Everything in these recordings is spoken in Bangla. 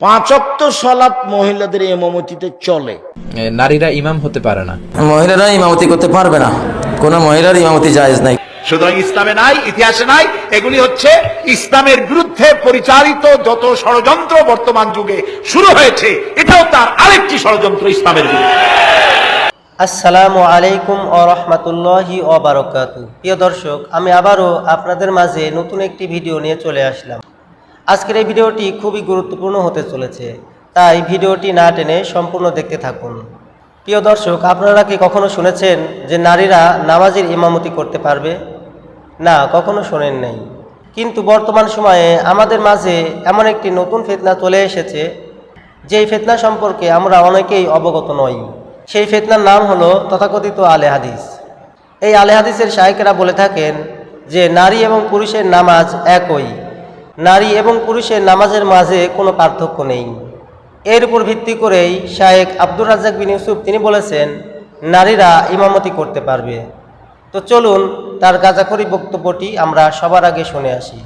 পাঁচক্ত সলাৎ মহিলাদের এমামতিতে চলে। নারীরা ইমাম হতে পারে না। মহিলারা ইমামতি করতে পারবে না। কোনো মহিলার ইমামতি জায়েজ নাই। সুতরাং ইসলামে নাই ইতিহাসে নাই এগুলি হচ্ছে ইসলামের বিরুদ্ধে পরিচালিত যত ষড়যন্ত্র বর্তমান যুগে শুরু হয়েছে এটাও তার আরেকটি ষড়যন্ত্র ইসলামের বিরুদ্ধে। আসসালামু আলাইকুম ও রহমতুল্লাহি ও প্রিয় দর্শক আমি আবারও আপনাদের মাঝে নতুন একটি ভিডিও নিয়ে চলে আসলাম। আজকের এই ভিডিওটি খুবই গুরুত্বপূর্ণ হতে চলেছে, তাই ভিডিওটি না টেনে সম্পূর্ণ দেখতে থাকুন। প্রিয় দর্শক, আপনারা কি কখনো শুনেছেন যে নারীরা নামাজের ইমামতি করতে পারবে? না, কখনো শোনেন নাই। কিন্তু বর্তমান সময়ে আমাদের মাঝে এমন একটি নতুন ফেতনা চলে এসেছে, যেই ফেতনা সম্পর্কে আমরা অনেকেই অবগত নই। সেই ফেতনার নাম হলো তথাকথিত আলে হাদিস। এই আলে হাদিসের শায়কেরা বলে থাকেন যে, নারী এবং পুরুষের নামাজ একই। নারী এবং পুরুষের নামাজের মাঝে কোনো পার্থক্য নেই। এর উপর ভিত্তি করেই শায়েক আব্দুর রাজ্জাক বিন ইউসুফ তিনি বলেছেন, নারীরা ইমামতি করতে পারবে। তো চলুন তার গাজাখরি বক্তব্যটি আমরা সবার আগে শুনে আসি।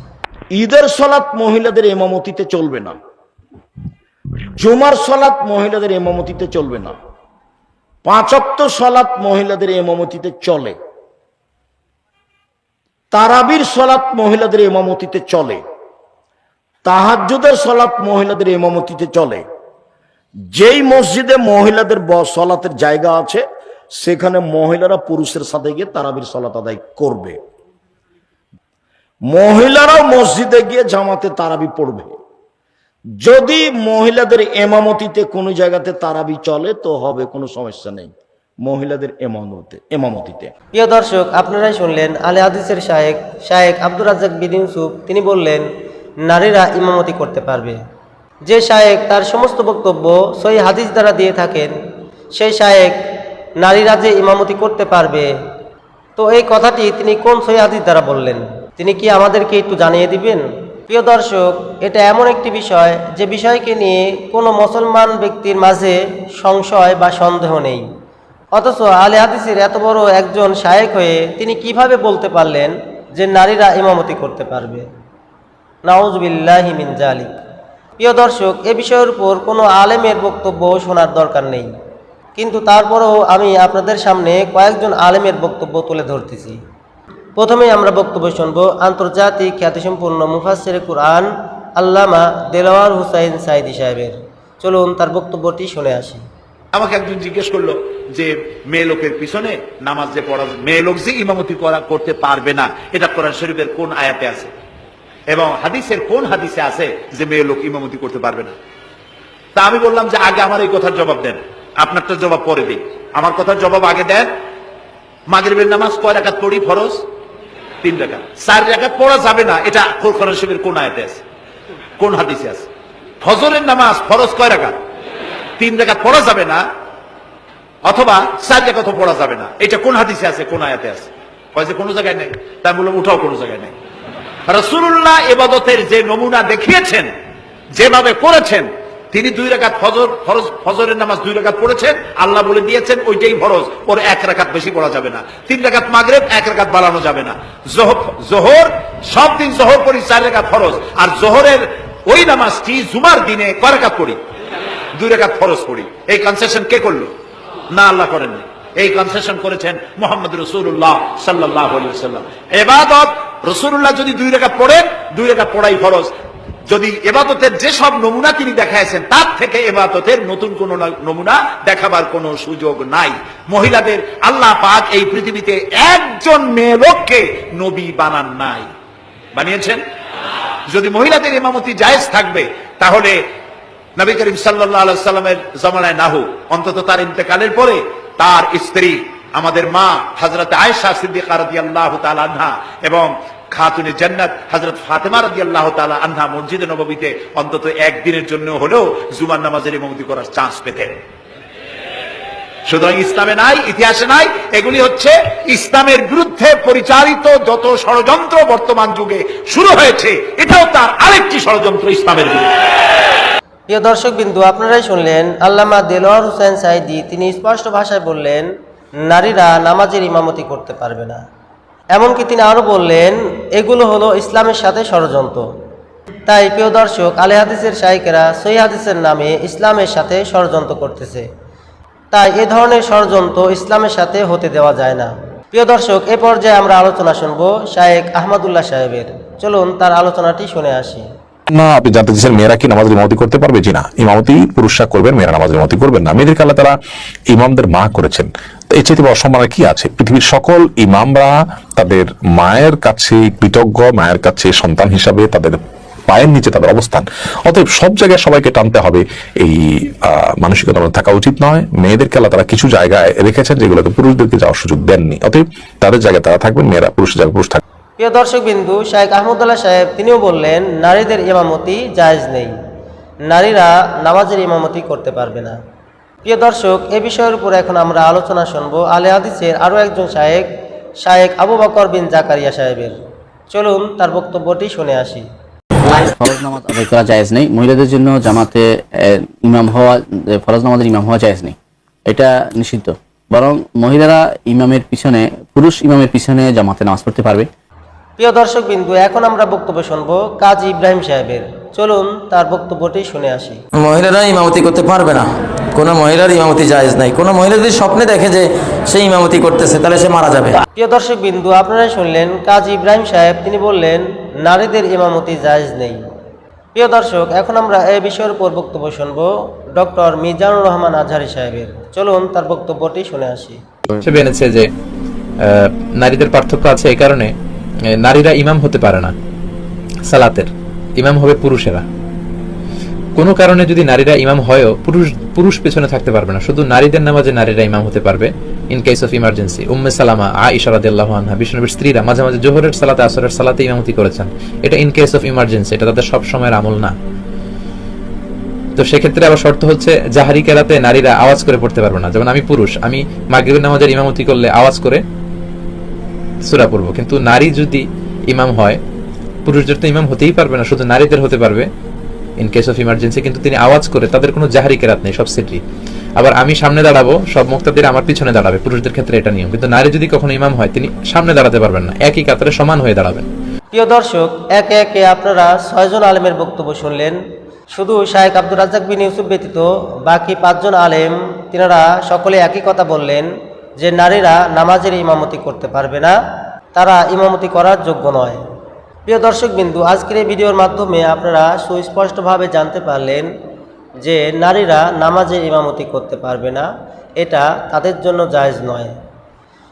ঈদের সলাৎ মহিলাদের এমামতিতে চলবে না। জুমার সলাৎ মহিলাদের এমামতিতে চলবে না। পাঁচক্ত সলাৎ মহিলাদের এমামতিতে চলে। তারাবির সলাৎ মহিলাদের এমামতিতে চলে। তাহাজ্জুদের সলাৎ মহিলাদের এমামতিতে চলে। যেই মসজিদে মহিলাদের সলাতের জায়গা আছে, সেখানে মহিলারা পুরুষের সাথে গিয়ে তারাবির সলাত আদায় করবে। মহিলারাও মসজিদে গিয়ে জামাতে তারাবি পড়বে। যদি মহিলাদের এমামতিতে কোনো জায়গাতে তারাবি চলে, তো হবে, কোনো সমস্যা নেই। মহিলাদের এমামতে এমামতিতে। প্রিয় দর্শক, আপনারাই শুনলেন আলে হাদিসের শায়েক শায়েক আব্দুর রাজ্জাক বিন ইউসুফ। তিনি বললেন নারীরা ইমামতি করতে পারবে। যে শায়েক তার সমস্ত বক্তব্য সই হাদিস দ্বারা দিয়ে থাকেন, সেই শায়েক নারীরা যে ইমামতি করতে পারবে, তো এই কথাটি তিনি কোন সই হাদিস দ্বারা বললেন? তিনি কি আমাদেরকে একটু জানিয়ে দিবেন? প্রিয় দর্শক, এটা এমন একটি বিষয় যে বিষয়কে নিয়ে কোনো মুসলমান ব্যক্তির মাঝে সংশয় বা সন্দেহ নেই। অথচ আলে হাদিসের এত বড় একজন শায়েক হয়ে তিনি কীভাবে বলতে পারলেন যে নারীরা ইমামতি করতে পারবে? নাউজবিল্লাহি মিন জালিক প্রিয় দর্শক, এ বিষয়ের উপর কোনো আলেমের বক্তব্য শোনার দরকার নেই। কিন্তু তারপরেও আমি আপনাদের সামনে কয়েকজন আলেমের বক্তব্য তুলে ধরতেছি। প্রথমেই আমরা বক্তব্য শুনব আন্তর্জাতিক খ্যাতিসম্পন্ন মুফাসির কুরআন আল্লামা দেলাওয়ার হুসাইন সাইদি সাহেবের। চলুন তার বক্তব্যটি শুনে আসি। আমাকে একজন জিজ্ঞেস করল যে, মেয়ে লোকের পিছনে নামাজ যে পড়া মেয়ে লোক যে ইমামতি করা করতে পারবে না, এটা কোরআন শরীফের কোন আয়াতে আছে? এবং হাদিসের কোন হাদিসে আছে যে মেয়ে লোক ইমামতি করতে পারবে না? তা আমি বললাম যে আগে আমার এই কথার জবাব দেন। আপনারটা জবাব পরে দিই। আমার কথার জবাব আগে দেন। মাগরিবের নামাজ কয় রাকাত পড়ি? ফরজ? তিন রাকাত। চার রাকাত পড়া যাবে না। এটা কোরআন শরীফের কোন আয়াতে আছে? কোন হাদিসে আছে? ফজরের নামাজ ফরজ কয় রাকাত? তিন রাকাত পড়া যাবে না। অথবা চার রাকাত পড়া যাবে না। এটা কোন হাদিসে আছে? কোন আয়াতে আছে? কয় যে কোনো জায়গায় নেই। তাই বললাম উঠাও কোনো জায়গায় নেই। রসুল্লাহ এবাদতের যে নমুনা দেখিয়েছেন, যেভাবে করেছেন তিনি দুই রাকাত ফজর, ফরজ, ফজরের নামাজ দুই রাকাত পড়েছেন, আল্লাহ বলে দিয়েছেন ওইটাই ফরজ, ওর এক রাকাত বেশি পড়া যাবে না। তিন রাকাত মাগরেব, এক রাকাত বাড়ানো যাবে না। জোহর সব দিন জোহর পড়ি, চার রাকাত ফরজ। আর জোহরের ওই নামাজটি জুমার দিনে কয় রাকাত পড়ি? দুই রেখাত ফরজ পড়ি। এই কনসেশন কে করল? না, আল্লাহ করেননি। এই কনসেশন করেছেন মোহাম্মদ রসুল্লাহ সাল্লাহ সাল্লাম এবাদত রসুল্লাহ যদি দুই রেখা পড়েন, দুই রেখা পড়াই ফরজ। যদি এবাদতের যে সব নমুনা তিনি দেখাইছেন তার থেকে এবাদতের নতুন কোন নমুনা দেখাবার কোনো সুযোগ নাই। মহিলাদের আল্লাহ পাক এই পৃথিবীতে একজন মেয়ে লোককে নবী বানান নাই। বানিয়েছেন? যদি মহিলাদের ইমামতি জায়েজ থাকবে, তাহলে নবী করিম সাল্লাহ সাল্লামের জমানায় নাহু, অন্তত তার ইন্তেকালের পরে তার স্ত্রী আমাদের মা হজরত আয়েশা সিদ্দিকা এবং খাতুনে জান্নাত, হযরত ফাতেমা রাদিয়াল্লাহু তাআলা আনহা মসজিদে নববীতে অন্তত একদিনের জন্য হলেও জুমার নামাজের ইমামতি করার চান্স পেতেন। সুতরাং ইসলামে নাই, ইতিহাসে নাই, এগুলি হচ্ছে ইসলামের বিরুদ্ধে পরিচালিত যত ষড়যন্ত্র বর্তমান যুগে শুরু হয়েছে, এটাও তার আরেকটি ষড়যন্ত্র ইসলামের বিরুদ্ধে। প্রিয় দর্শক বিন্দু আপনারাই শুনলেন আল্লামা দেলোয়ার হুসেন সাইদি, তিনি স্পষ্ট ভাষায় বললেন নারীরা নামাজের ইমামতি করতে পারবে না। এমনকি তিনি আরও বললেন, এগুলো হলো ইসলামের সাথে ষড়যন্ত্র। তাই প্রিয় দর্শক, আলে হাদিসের শাইকেরা সই হাদিসের নামে ইসলামের সাথে ষড়যন্ত্র করতেছে। তাই এ ধরনের ষড়যন্ত্র ইসলামের সাথে হতে দেওয়া যায় না। প্রিয় দর্শক, এ পর্যায়ে আমরা আলোচনা শুনব শায়েক আহমদুল্লাহ সাহেবের। চলুন তার আলোচনাটি শুনে আসি। না, আপনি জানতে চাইছেন মেয়েরা কি নামাজ ইমামতি করতে পারবে? জি না, ইমামতি পুরুষরা করবেন, মেয়েরা নামাজ ইমামতি করবেন না। মেয়েদেরকে আল্লাহ তারা ইমামদের মা করেছেন। এর চাইতে অসম্মান কি আছে? পৃথিবীর সকল ইমামরা তাদের মায়ের কাছে কৃতজ্ঞ, মায়ের কাছে সন্তান হিসাবে তাদের পায়ের নিচে তাদের অবস্থান। অতএব সব জায়গায় সবাইকে টানতে হবে, এই মানসিকতা থাকা উচিত নয়। মেয়েদেরকে আল্লাহ তারা কিছু জায়গায় রেখেছেন যেগুলোতে পুরুষদেরকে যাওয়ার সুযোগ দেননি। অতএব তাদের জায়গায় তারা থাকবেন, মেয়েরা পুরুষের জায়গায় পুরুষ থাকবে প্রিয় দর্শক বিন্দু শাহেক আহমদুল্লাহ সাহেব তিনিও বললেন, নারীদের ইমামতি জায়েজ নেই। নারীরা নামাজের ইমামতি করতে পারবে না। প্রিয় দর্শক এ বিষয়ের উপর এখন আমরা আলোচনা শুনব আলে হাদিসের আরও একজন শায়েক শায়েক আবু বকর বিন জাকারিয়া সাহেবের। চলুন তার বক্তব্যটি শুনে আসি। ফরজ নামাজ আদায় করা জায়েজ নেই। মহিলাদের জন্য জামাতে ইমাম হওয়া ফরজ নামাজের ইমাম হওয়া জায়েজ নেই। এটা নিষিদ্ধ। বরং মহিলারা ইমামের পিছনে পুরুষ ইমামের পিছনে জামাতে নামাজ পড়তে পারবে। প্রিয় দর্শক বিন্দু এখন আমরা বক্তব্য শুনব কাজী ইব্রাহিম সাহেবের। চলুন তার বক্তব্যটি শুনে আসি। মহিলারা ইমামতি করতে পারবে না। কোনো মহিলার ইমামতি জায়েজ নাই। কোনো মহিলা যদি স্বপ্নে দেখে যে সে ইমামতি করতেছে তাহলে সে মারা যাবে। প্রিয় দর্শক বিন্দু আপনারা শুনলেন কাজী ইব্রাহিম সাহেব। তিনি বললেন নারীদের ইমামতি জায়েজ নেই। প্রিয় দর্শক এখন আমরা এই বিষয়ের উপর বক্তব্য শুনব ডক্টর মিজানুর রহমান আজহারি সাহেবের। চলুন তার বক্তব্যটি শুনে আসি। সে এনেছে যে আহ, নারীদের পার্থক্য আছে এই কারণে নারীরা ইমাম হতে পারে না সালাতের। ইমাম হবে পুরুষেরা। কোনো কারণে যদি নারীরা ইমাম হয়ও, পুরুষ পুরুষ পেছনে থাকতে পারবে না। শুধু নারীদের নামাজে নারীরা ইমাম হতে পারবে। In case of emergency Umm Salama আ ইশারাদিল্লাহ আনহা বিষ্ণুনবীর স্ত্রীরা মাঝে মাঝে জোহরের সালাতে, আসরের সালাতে ইমামতি করেছেন। এটা ইন কেস অফ ইমার্জেন্সি এটা তাদের সব সময়ের আমল না। তো সেক্ষেত্রে আবার শর্ত হচ্ছে, জাহারি কেরাতে নারীরা আওয়াজ করে পড়তে পারবে না। যেমন আমি পুরুষ, আমি মাগরিবের নামাজের ইমামতি করলে আওয়াজ করে সুরা পড়ব। কিন্তু নারী যদি ইমাম হয় পুরুষদের তো ইমাম হতেই পারবে না, শুধু নারীদের হতে পারবে। ইন কেস অফ ইমার্জেন্সি কিন্তু তিনি আওয়াজ করে, তাদের কোনো জাহারি কেরাত নেই, সব সিটি আবার আমি সামনে দাঁড়াবো, সব মুক্তাদের আমার পিছনে দাঁড়াবে, পুরুষদের ক্ষেত্রে এটা নিয়ম। কিন্তু নারী যদি কখনো ইমাম হয়, তিনি সামনে দাঁড়াতে পারবেন না, একই কাতারে সমান হয়ে দাঁড়াবেন। প্রিয় দর্শক, একে একে আপনারা ছয়জন আলেমের বক্তব্য শুনলেন। শুধু শাহেক আব্দুর রাজ্জাক বিন ইউসুফ ব্যতীত বাকি পাঁচজন আলেম, তিনারা সকলে একই কথা বললেন যে, নারীরা নামাজের ইমামতি করতে পারবে না, তারা ইমামতি করার যোগ্য নয়। প্রিয় দর্শক বিন্দু আজকের এই ভিডিওর মাধ্যমে আপনারা সুস্পষ্টভাবে জানতে পারলেন যে নারীরা নামাজের ইমামতি করতে পারবে না, এটা তাদের জন্য জায়েজ নয়।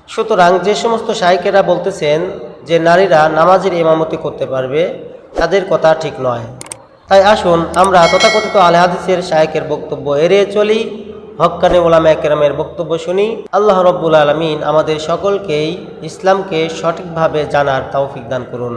সুতরাং যে সমস্ত শাইকেরা বলতেছেন যে নারীরা নামাজের ইমামতি করতে পারবে, তাদের কথা ঠিক নয়। তাই আসুন আমরা তথাকথিত আলে হাদিসের শায়েকের বক্তব্য এড়িয়ে চলি হক্কানে ওলামা একরামের বক্তব্য শুনি। আল্লাহ রব্বুল আলমিন আমাদের সকলকেই ইসলামকে সঠিকভাবে জানার তৌফিক দান করুন।